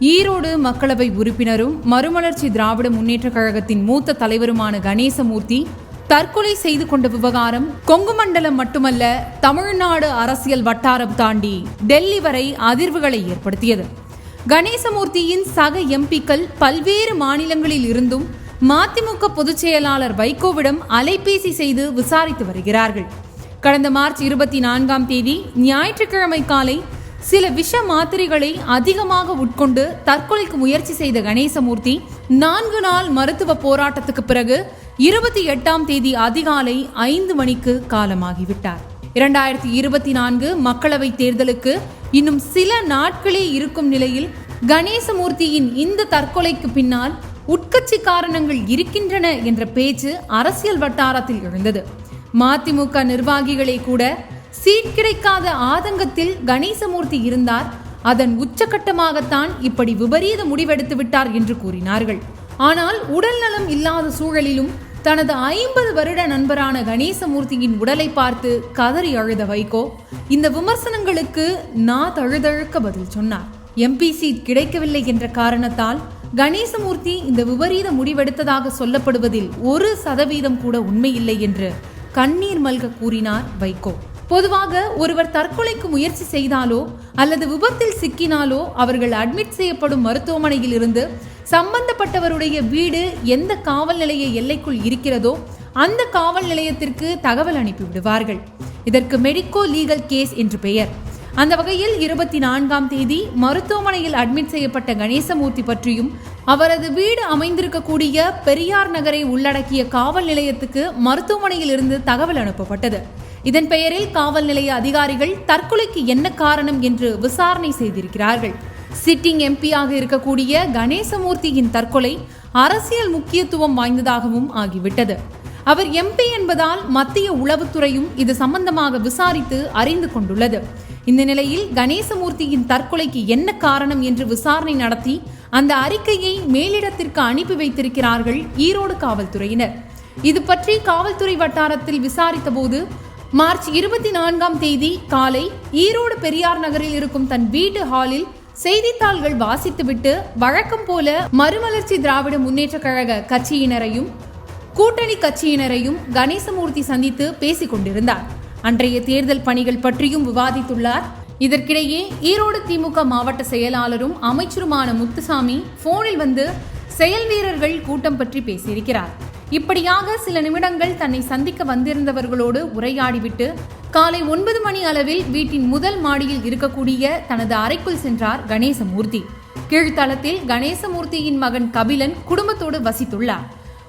ஈரோடு மக்களவை உறுப்பினரும் மறுமலர்ச்சி திராவிட முன்னேற்றக் கழகத்தின் மூத்த தலைவருமான கணேசமூர்த்தி தற்கொலை செய்து கொண்ட விவகாரம் கொங்கு மண்டலம் மட்டுமல்ல தமிழ்நாடு அரசியல் வட்டாரம் தாண்டி டெல்லி வரை அதிர்வுகளை ஏற்படுத்தியது. கணேசமூர்த்தியின் சக எம்பிக்கள் பல்வேறு மாநிலங்களில் இருந்தும் மதிமுக பொதுச் செயலாளர் வைகோவிடம் அலைபேசி செய்து விசாரித்து வருகிறார்கள். கடந்த மார்ச் இருபத்தி நான்காம் தேதி ஞாயிற்றுக்கிழமை காலை சில விஷ மாத்திரைகளை அதிகமாக உட்கொண்டு தற்கொலைக்கு முயற்சி செய்த கணேசமூர்த்தி நான்கு நாள் மருத்துவ போராட்டத்துக்கு பிறகு இருபத்தி எட்டாம் தேதி அதிகாலை ஐந்து மணிக்கு காலமாகிவிட்டார். இரண்டாயிரத்தி இருபத்தி நான்கு மக்களவை தேர்தலுக்கு இன்னும் சில நாட்களே இருக்கும் நிலையில் கணேசமூர்த்தியின் இந்த தற்கொலைக்கு பின்னால் உட்கட்சி காரணங்கள் இருக்கின்றன என்ற பேச்சு அரசியல் வட்டாரத்தில் எழுந்தது. மதிமுக நிர்வாகிகளை கூட சீட் கிடைக்காத ஆதங்கத்தில் கணேசமூர்த்தி இருந்தார். அதன் உச்சகட்டமாகத்தான் இப்படி விபரீத முடிவெடுத்து விட்டார் என்று கூறினார்கள். ஆனால் உடல்நலம் இல்லாத சூழலிலும் தனது ஐம்பது வருட நண்பரான கணேசமூர்த்தியின் உடலை பார்த்து கதறி அழுத வைகோ இந்த விமர்சனங்களுக்கு நான் தழுதழுக்க பதில் சொன்னார். எம்பி சீட் கிடைக்கவில்லை என்ற காரணத்தால் கணேசமூர்த்தி இந்த விபரீத முடிவெடுத்ததாக சொல்லப்படுவதில் ஒரு சதவீதம் கூட உண்மையில்லை என்று கண்ணீர் மல்க கூறினார் வைகோ. பொதுவாக ஒருவர் தற்கொலைக்கு முயற்சி செய்தாலோ அல்லது விபத்தில் சிக்கினாலோ அவர்கள் அட்மிட் செய்யப்படும் மருத்துவமனையில் இருந்து சம்பந்தப்பட்டவருடைய வீடு எந்த காவல் நிலைய எல்லைக்குள் இருக்கிறதோ அந்த காவல் நிலையத்திற்கு தகவல் அனுப்பி விடுவார்கள். இதற்கு மெடிக்கோ லீகல் கேஸ் என்று பெயர். அந்த வகையில் இருபத்தி நான்காம் தேதி மருத்துவமனையில் அட்மிட் செய்யப்பட்ட கணேசமூர்த்தி பற்றியும் அவரது வீடு அமைந்திருக்கக்கூடிய பெரியார் நகரை உள்ளடக்கிய காவல் நிலையத்துக்கு மருத்துவமனையில் இருந்து தகவல் அனுப்பப்பட்டது. இதன் பெயரில் காவல் நிலைய அதிகாரிகள் தற்கொலைக்கு என்ன காரணம் என்று விசாரணை செய்திருக்கிறார்கள். சிட்டிங் எம்பியாக இருக்கக்கூடிய கணேசமூர்த்தியின் தற்கொலை அரசியல் முக்கியத்துவம் வாய்ந்ததாகவும் ஆகிவிட்டது. அவர் எம்பி என்பதால் மத்திய உளவுத்துறையும் இது சம்பந்தமாக விசாரித்து அறிந்து கொண்டுள்ளது. இந்த நிலையில் கணேசமூர்த்தியின் தற்கொலைக்கு என்ன காரணம் என்று விசாரணை நடத்தி அந்த அறிக்கையை மேலிடத்திற்கு அனுப்பி வைத்திருக்கிறார்கள் ஈரோடு காவல்துறையினர். இது பற்றி காவல்துறை வட்டாரத்தில் விசாரித்த போது மார்ச் இருபத்தி நான்காம் தேதி காலை ஈரோடு பெரியார் நகரில் இருக்கும் தன் வீட்டு ஹாலில் செய்தித்தாள்கள் வாசித்துவிட்டு வழக்கம் போல மறுமலர்ச்சி திராவிட முன்னேற்ற கழக கட்சியினரையும் கூட்டணி கட்சியினரையும் கணேசமூர்த்தி சந்தித்து பேசிக் கொண்டிருந்தார். அன்றைய தேர்தல் பணிகள் பற்றியும் விவாதித்துள்ளார். இதற்கிடையே ஈரோடு திமுக மாவட்ட செயலாளரும் அமைச்சருமான முத்துசாமி போனில் வந்து செயல் வீரர்கள் கூட்டம் பற்றி பேசியிருக்கிறார். இப்படியாக சில நிமிடங்கள் தன்னை சந்திக்க வந்திருந்தவர்களோடு உரையாடிவிட்டு காலை ஒன்பது மணி அளவில் வீட்டின் முதல் மாடியில் இருக்கக்கூடிய தனது அறைக்குள் சென்றார் கணேசமூர்த்தி. கீழ்த்தளத்தில் கணேசமூர்த்தியின் மகன் கபிலன் குடும்பத்தோடு வசித்துள்ளார்.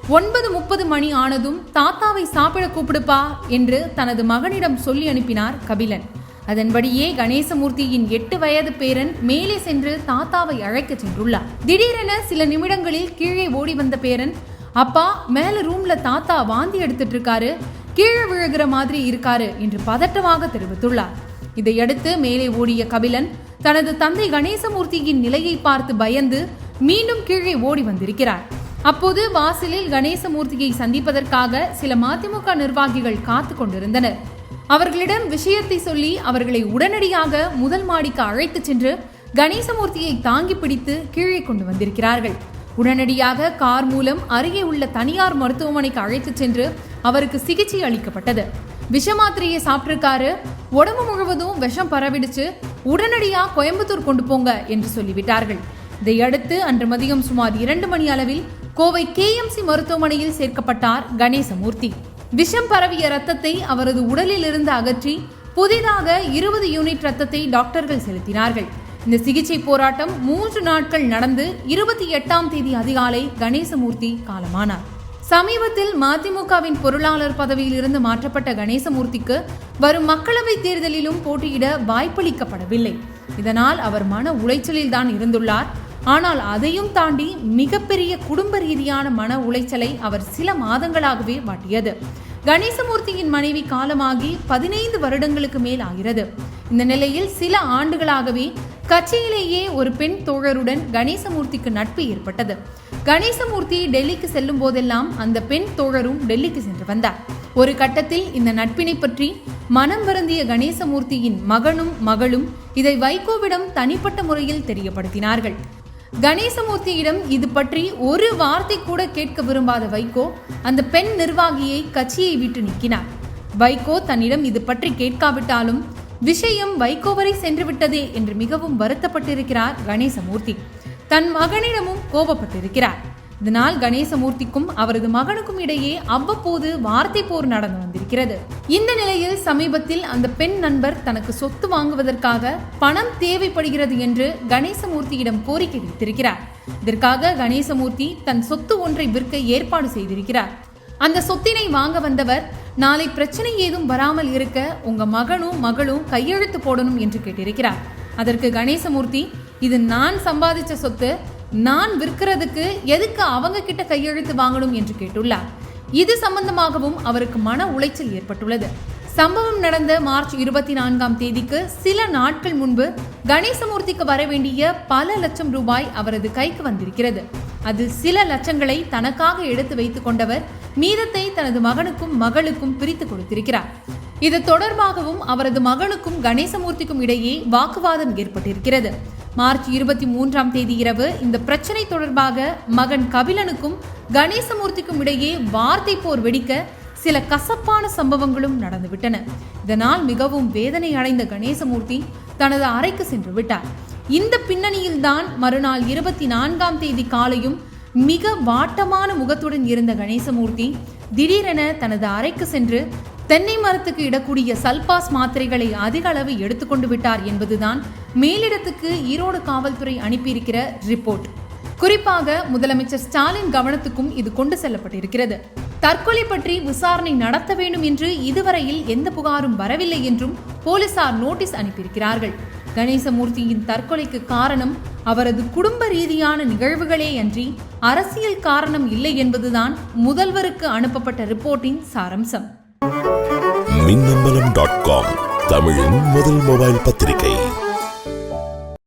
ஒன்பது முப்பது மணி ஆனதும் தாத்தாவை சாப்பிட கூப்பிடுப்பா என்று தனது மகனிடம் சொல்லி அனுப்பினார் கபிலன். அதன்படியே கணேசமூர்த்தியின் எட்டு வயது பேரன் மேலே சென்று தாத்தாவை அழைக்கச் சென்றுள்ளார். திடீரென சில நிமிடங்களில் கீழே ஓடி வந்த பேரன் அப்பா மேல ரூம்ல தாத்தா வாந்தி எடுத்துட்டு இருக்காரு கீழே விழுகிற மாதிரி இருக்காரு என்று பதட்டமாக தெரிவித்துள்ளார். இதையடுத்து மேலே ஓடிய கபிலன் தனது தந்தை கணேசமூர்த்தியின் நிலையை பார்த்து பயந்து மீண்டும் கீழே ஓடி வந்திருக்கிறார். அப்போது வாசலில் கணேசமூர்த்தியை சந்திப்பதற்காக சில மதிமுக நிர்வாகிகள் காத்து கொண்டிருந்தனர். அவர்களிடம் விஷயத்தை சொல்லி அவர்களை உடனடியாக முதல் மாடிக்கு அழைத்துச் சென்று கணேசமூர்த்தியை தாங்கி பிடித்து கீழே கொண்டு வந்திருக்கிறார்கள். உடனடியாக கார் மூலம் அருகே உள்ள தனியார் மருத்துவமனைக்கு அழைத்துச் சென்று அவருக்கு சிகிச்சை அளிக்கப்பட்டது. விஷ மாத்திரையை சாப்பிட்டிருக்காரு. உடம்பு முழுவதும் விஷம் பரவிடுச்சு. உடனடியா கோயம்புத்தூர் கொண்டு போங்க என்று சொல்லிவிட்டார்கள். இதையடுத்து அன்று மதியம் சுமார் இரண்டு மணி அளவில் கோவை கேஎம்சி மருத்துவமனையில் சேர்க்கப்பட்டார் கணேசமூர்த்தி. விஷம் பரவிய ரத்தத்தை அவரது உடலில் இருந்து அகற்றி புதிதாக இருபது யூனிட் ரத்தத்தை டாக்டர்கள் செலுத்தினார்கள். இந்த சிகிச்சை போராட்டம் மூன்று நாட்கள் நடந்து இருபத்தி எட்டாம் தேதி அதிகாலை கணேசமூர்த்தி காலமானார். சமீபத்தில் மதிமுகவின் பொருளாளர் பதவியில் இருந்து மாற்றப்பட்ட கணேசமூர்த்திக்கு வரும் மக்களவைத் தேர்தலிலும் போட்டியிட வாய்ப்பளிக்கப்படவில்லை. இதனால் அவர் மன உளைச்சலில் தான் இருந்துள்ளார். ஆனால் அதையும் தாண்டி மிகப்பெரிய குடும்ப ரீதியான மன உளைச்சலை அவர் சில மாதங்களாகவே வாட்டியது. கணேசமூர்த்தியின் மனைவி காலமாகி பதினைந்து வருடங்களுக்கு மேல் ஆகிறது. இந்த நிலையில் சில ஆண்டுகளாகவே கட்சியிலேயே ஒரு பெண் தோழருடன் கணேசமூர்த்திக்கு நட்பு ஏற்பட்டது. கணேசமூர்த்தி டெல்லிக்கு செல்லும் போதெல்லாம் அந்த பெண் தோழரும் டெல்லிக்கு சென்று வந்தார். ஒரு கட்டத்தில் இந்த நட்பினை பற்றி மனம் வருந்திய கணேசமூர்த்தியின் மகனும் மகளும் இதை வைகோவிடம் தனிப்பட்ட முறையில் தெரியப்படுத்தினார்கள். கணேசமூர்த்தியிடம் இது பற்றி ஒரு வார்த்தை கூட கேட்க விரும்பாத வைகோ அந்த பெண் நிர்வாகியை கட்சியை விட்டு நீக்கினார். வைகோ தன்னிடம் இது பற்றி கேட்காவிட்டாலும் விஷயம் வைகோ வரை சென்று விட்டதே என்று மிகவும் வருத்தப்பட்டிருக்கிறார் கணேசமூர்த்தி. தன் மகனிடமும் கோபப்பட்டிருக்கிறார். இதனால் கணேசமூர்த்திக்கும் அவரது மகனுக்கும் இடையே அவ்வப்போது வார்த்தை போர் நடந்து வந்திருக்கிறது. இந்த நிலையில் சமீபத்தில் அந்த பெண் நண்பர் தனக்கு சொத்து வாங்குவதற்காக பணம் தேவைப்படுகிறது என்று கணேசமூர்த்தியிடம் கோரிக்கை வைத்திருக்கிறார் இதற்காக கணேசமூர்த்தி தன் சொத்து ஒன்றை விற்க ஏற்பாடு செய்திருக்கிறார். அந்த சொத்தினை வாங்க வந்தவர் நாளை பிரச்சனை ஏதும் வராமல் இருக்க உங்க மகனும் மகளும் கையெழுத்து போடணும் என்று கேட்டிருக்கிறார். அதற்கு கணேசமூர்த்தி இது நான் சம்பாதிச்ச சொத்து நான் விற்கிறதுக்கு எதுக்கு அவங்க கிட்ட கையெழுத்து வாங்கணும் என்று கேட்டுள்ளார். இது சம்பந்தமாகவும் அவருக்கு மன உளைச்சல் ஏற்பட்டுள்ளது. சம்பவம் நடந்த மார்ச் இருபத்தி நான்காம் தேதிக்கு சில நாட்கள் முன்பு கணேசமூர்த்திக்கு வர வேண்டிய பல லட்சம் ரூபாய் அவரது கைக்கு வந்திருக்கிறது. அதில் சில லட்சங்களை தனக்காக எடுத்து வைத்துக் கொண்டவர் மீதத்தை தனது மகனுக்கும் மகளுக்கும் பிரித்து கொடுத்திருக்கிறார். இது தொடர்பாகவும் அவரது மகனுக்கும் கணேசமூர்த்திக்கும் இடையே வாக்குவாதம் ஏற்பட்டிருக்கிறது. மார்ச் இருபத்தி மூன்றாம் தேதி இரவு இந்த பிரச்சனை தொடர்பாக மகன் கபிலனுக்கும் கணேசமூர்த்திக்கும் இடையே வார்த்தை போர் வெடிக்க சில கசப்பான சம்பவங்களும் நடந்துவிட்டன. இதனால் மிகவும் வேதனை அடைந்த கணேசமூர்த்தி தனது அறைக்கு சென்று விட்டார். இந்த பின்னணியில்தான் மறுநாள் இருபத்தி நான்காம் தேதி காலையும் மிக வாட்டமான முகத்துடன் இருந்த கணேசமூர்த்தி திடீரென தனது அறைக்கு சென்று தென்னை மரத்துக்கு இடக்கூடிய சல்பாஸ் மாத்திரைகளை அதிக அளவு எடுத்துக்கொண்டு விட்டார் என்பதுதான் மேலிடத்துக்கு ஈரோடு காவல்துறை அனுப்பியிருக்கிற ரிப்போர்ட். குறிப்பாக முதலமைச்சர் ஸ்டாலின் கவனத்துக்கும் இது கொண்டு செல்லப்பட்டிருக்கிறது. தற்கொலை பற்றி விசாரணை நடத்த வேண்டும் என்று இதுவரையில் எந்த புகாரும் வரவில்லை என்றும் போலீசார் நோட்டீஸ் அனுப்பியிருக்கிறார்கள். கணேசமூர்த்தியின் தற்கொலைக்கு காரணம் அவரது குடும்ப ரீதியான நிகழ்வுகளே அன்றி அரசியல் காரணம் இல்லை என்பதுதான் முதல்வருக்கு அனுப்பப்பட்ட ரிப்போர்ட்டின் சாரம்சம். மின்னம்பலம் டாட் காம் தமிழின் முதல் மொபைல் பத்திரிகை.